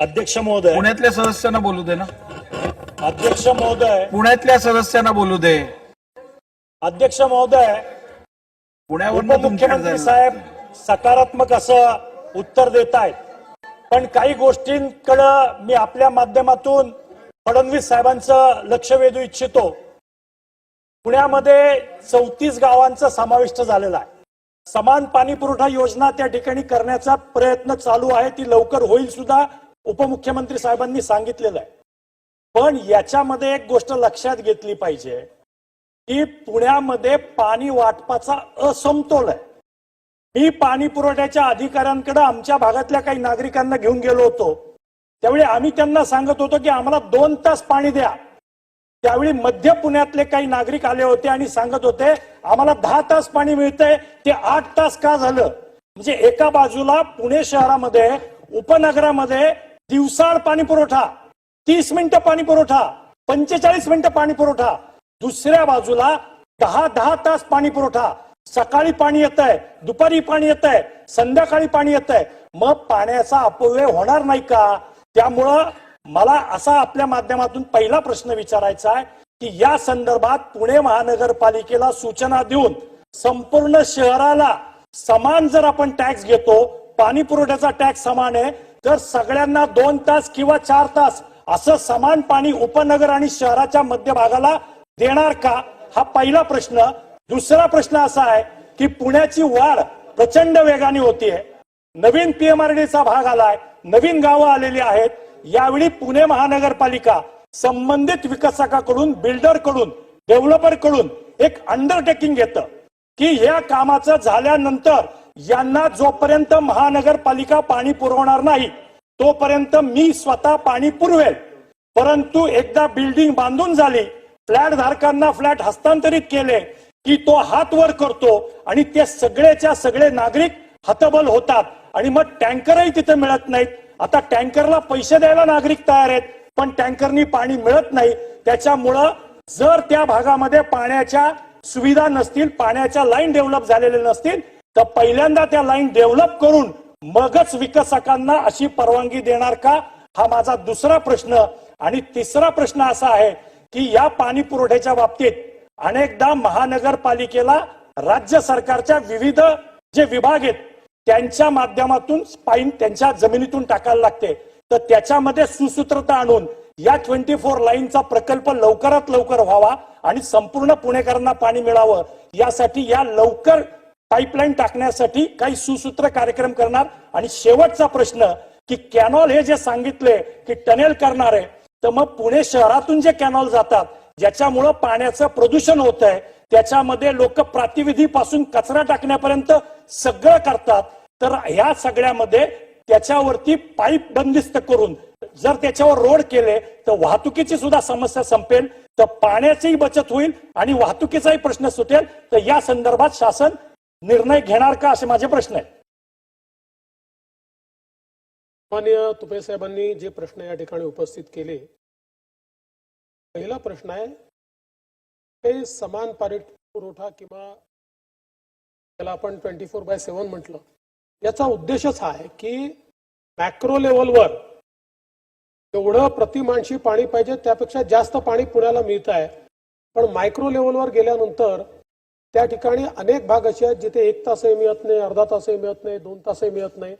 अध्यक्ष महोदय. पुण्यातल्या सदस्यांना बोलू दे ना. अध्यक्ष महोदय. पुण्यातल्या सदस्यांना बोलू दे. अध्यक्ष महोदय. उपमुख्यमंत्री जाईल. साहेब सकारात्मक असं उत्तर देत आहेत पण काही गोष्टींकडं मी आपल्या माध्यमातून फडणवीस साहेबांचं लक्ष वेधू इच्छितो. पुण्यामध्ये चौतीस गावांचा समाविष्ट झालेला आहे. समान पाणी पुरवठा योजना त्या ठिकाणी करण्याचा प्रयत्न चालू आहे. ती लवकर होईल सुद्धा. उपमुख्यमंत्री साहेबांनी सांगितलेलं आहे. पण याच्यामध्ये एक गोष्ट लक्षात घेतली पाहिजे की पुण्यामध्ये पाणी वाटपाचा असमतोल आहे. मी पाणी पुरवठ्याच्या अधिकाऱ्यांकडे आमच्या भागातल्या काही नागरिकांना घेऊन गेलो होतो. त्यावेळी आम्ही त्यांना सांगत होतो की आम्हाला दोन तास पाणी द्या. त्यावेळी मध्य पुण्यातले काही नागरिक आले होते आणि सांगत होते आम्हाला दहा तास पाणी मिळतंय ते आठ तास का झालं? म्हणजे एका बाजूला पुणे शहरामध्ये उपनगरामध्ये दिवसाळ पाणी पुरवठा तीस मिनिटं पाणी पुरवठा पंचेचाळीस मिनिटं पाणी पुरवठा दुसऱ्या बाजूला दहा दहा तास पाणी पुरवठा. सकाळी पाणी येत आहे दुपारी पाणी येत आहे संध्याकाळी पाणी येत आहे मग पाण्याचा अपव्यय होणार नाही का? त्यामुळं मला असा आपल्या माध्यमातून पहिला प्रश्न विचारायचा आहे की या संदर्भात पुणे महानगरपालिकेला सूचना देऊन संपूर्ण शहराला समान जर आपण टॅक्स घेतो पाणी पुरवठ्याचा टॅक्स समान आहे तर सगळ्यांना दोन तास किंवा चार तास असं समान पाणी उपनगर आणि शहराच्या मध्यभागाला देणार का? हा पहिला प्रश्न. दुसरा प्रश्न असा आहे की पुण्याची वाढ प्रचंड वेगाने होतीये. नवीन पीएमआरडीचा भाग आलाय नवीन गावं आलेली आहेत. यावेळी पुणे महानगरपालिका संबंधित विकासकाकडून बिल्डरकडून डेव्हलपरकडून एक अंडरटेकिंग घेतं की या कामाचं झाल्यानंतर यांना जोपर्यंत महानगरपालिका पाणी पुरवणार नाही तोपर्यंत मी स्वतः पाणी पुरवेल. परंतु एकदा बिल्डिंग बांधून झाली फ्लॅट धारकांना फ्लॅट हस्तांतरित केले की तो हात वर करतो आणि ते सगळेच्या सगळे नागरिक हतबल होतात आणि मग टँकरही तिथे मिळत नाहीत. आता टँकरला पैसे द्यायला नागरिक तयार आहेत पण टँकरनी पाणी मिळत नाही. त्याच्यामुळं जर त्या भागामध्ये पाण्याच्या सुविधा नसतील पाण्याच्या लाईन डेव्हलप झालेल्या नसतील तर पहिल्यांदा त्या लाईन डेव्हलप करून मगच विकसकांना अशी परवानगी देणार का? हा माझा दुसरा प्रश्न. आणि तिसरा प्रश्न असा आहे की या पाणी पुरवठ्याच्या बाबतीत अनेकदा महानगरपालिकेला राज्य सरकारच्या विविध जे विभाग आहेत त्यांच्या माध्यमातून पाईन त्यांच्या जमिनीतून टाकायला लागते. तर त्याच्यामध्ये सुसूत्रता आणून या ट्वेंटी फोर लाईनचा प्रकल्प लवकरात लवकर व्हावा आणि संपूर्ण पुणेकरांना पाणी मिळावं. यासाठी या लवकर पाईपलाईन टाकण्यासाठी काही सुसूत्र कार्यक्रम करणार. आणि शेवटचा प्रश्न की कॅनॉल हे जे सांगितले की टनेल करणार आहे तर मग पुणे शहरातून जे कॅनॉल जातात ज्याच्यामुळं पाण्याचं प्रदूषण होत आहे त्याच्यामध्ये लोक प्रातिविधीपासून कचरा टाकण्यापर्यंत सगळं करतात. तर ह्या सगळ्यामध्ये त्याच्यावरती पाईप बंदिस्त करून जर त्याच्यावर रोड केले तर वाहतुकीची सुद्धा समस्या संपेल. तर पाण्याचीही बचत होईल आणि वाहतुकीचाही प्रश्न सुटेल. तर या संदर्भात शासन निर्णय घेणार का असे माझे प्रश्न आहेत. माननीय तुपे साहेबांनी जे प्रश्न या ठिकाणी उपस्थित केले पहिला प्रश्न आहे हे समान पारित पुरवठा किंवा त्याला आपण ट्वेंटी फोर बाय सेव्हन म्हटलं याचा उद्देशच हा आहे की मॅक्रो लेवलवर जेवढं प्रति माणशी पाणी पाहिजे त्यापेक्षा जास्त पाणी पुण्याला मिळत आहे. पण मायक्रो लेवलवर गेल्यानंतर त्या ठिकाणी अनेक भाग असे आहेत जिथे एक तासही मिळत नाही अर्धा तासही मिळत नाही दोन तासही मिळत नाही.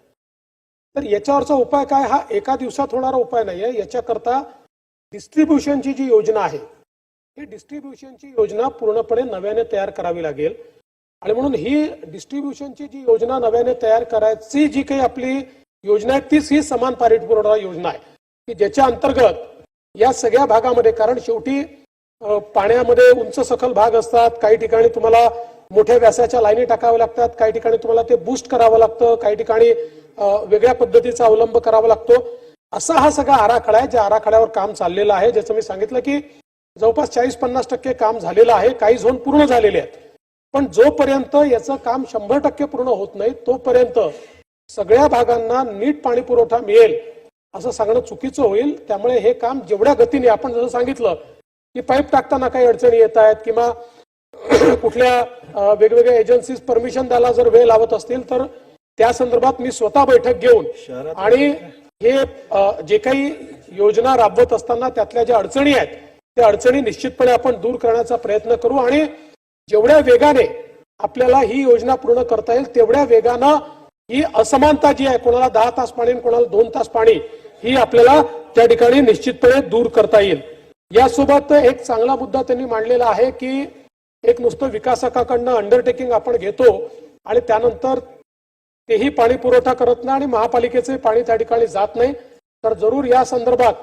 तर याच्यावरचा उपाय काय? हा एका दिवसात होणारा उपाय नाही आहे याच्याकरता डिस्ट्रीब्युशनची जी योजना आहे ही डिस्ट्रीब्युशनची योजना पूर्णपणे नव्याने तयार करावी लागेल. आणि म्हणून ही डिस्ट्रीब्युशनची जी योजना नव्याने तयार करायची जी काही आपली योजना आहे तीच ही समान पारित पुरवठा योजना आहे. की ज्याच्या अंतर्गत या सगळ्या भागामध्ये कारण शेवटी पाण्यामध्ये उंच सखल भाग असतात. काही ठिकाणी तुम्हाला मोठ्या व्यासाच्या लाईनी टाकाव्या लागतात. काही ठिकाणी तुम्हाला ते बूस्ट करावं लागतं. काही ठिकाणी वेगळ्या पद्धतीचा अवलंब करावा लागतो. असा हा सगळा आराखडा आहे ज्या आराखड्यावर काम चाललेलं आहे. ज्याचं मी सांगितलं की जवळपास चाळीस पन्नास टक्के काम झालेलं आहे. काही झोन पूर्ण झालेले आहेत. पण जोपर्यंत याचं काम शंभर टक्के पूर्ण होत नाही तोपर्यंत सगळ्या भागांना नीट पाणी पुरवठा मिळेल असं सांगणं चुकीचं होईल. त्यामुळे हे काम जेवढ्या गतीने आपण जसं सांगितलं की पाईप टाकताना काही अडचणी येत आहेत किंवा कुठल्या वेगवेगळ्या एजन्सीज परमिशन द्यायला जर वेळ लावत असतील तर त्या संदर्भात मी स्वतः बैठक घेऊन आणि हे जे काही योजना राबवत असताना त्यातल्या ज्या अडचणी आहेत त्या अडचणी निश्चितपणे आपण दूर करण्याचा प्रयत्न करू आणि जेवढ्या वेगाने आपल्याला ही योजना पूर्ण करता येईल तेवढ्या वेगानं ही असमानता जी आहे कोणाला दहा तास पाणी आणि कोणाला दोन तास पाणी ही आपल्याला त्या ठिकाणी निश्चितपणे दूर करता येईल. यासोबत एक चांगला मुद्दा त्यांनी मांडलेला आहे की एक नुसतं विकासकाकडनं अंडरटेकिंग आपण घेतो आणि त्यानंतर तेही पाणी पुरवठा करत नाही आणि महापालिकेचे पाणी त्या ठिकाणी जात नाही तर जरूर या संदर्भात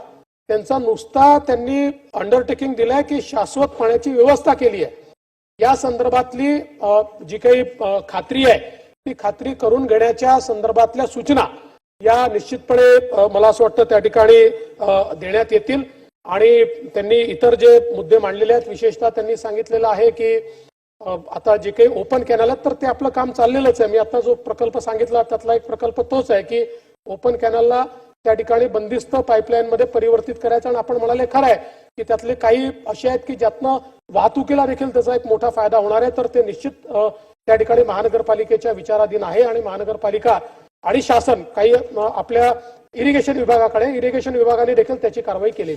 त्यांचा नुसता त्यांनी अंडरटेकिंग दिलाय की शाश्वत पाण्याची व्यवस्था केली आहे. या संदर्भातली जी काही खात्री आहे ती खात्री करून घेण्याच्या संदर्भातल्या सूचना या निश्चितपणे मला असं वाटतं त्या ठिकाणी देण्यात येतील. आणि त्यांनी इतर जे मुद्दे मांडलेले आहेत विशेषतः त्यांनी सांगितलेलं आहे की आता जे काही ओपन कॅनल आहेत तर ते आपलं काम चाललेलंच आहे. मी आता जो प्रकल्प सांगितला त्यातला एक प्रकल्प तोच आहे की ओपन कॅनलला त्या ठिकाणी बंदिस्त पाईपलाईन मध्ये परिवर्तित करायचं आणि आपण म्हणाले खरं आहे की त्यातले काही असे आहेत की ज्यातनं वाहतुकीला देखील त्याचा एक मोठा फायदा होणार आहे. तर ते निश्चित त्या ठिकाणी महानगरपालिकेच्या विचाराधीन आहे आणि महानगरपालिका आणि शासन काही आपल्या इरिगेशन विभागाकडे इरिगेशन विभागाने देखील त्याची कारवाई केली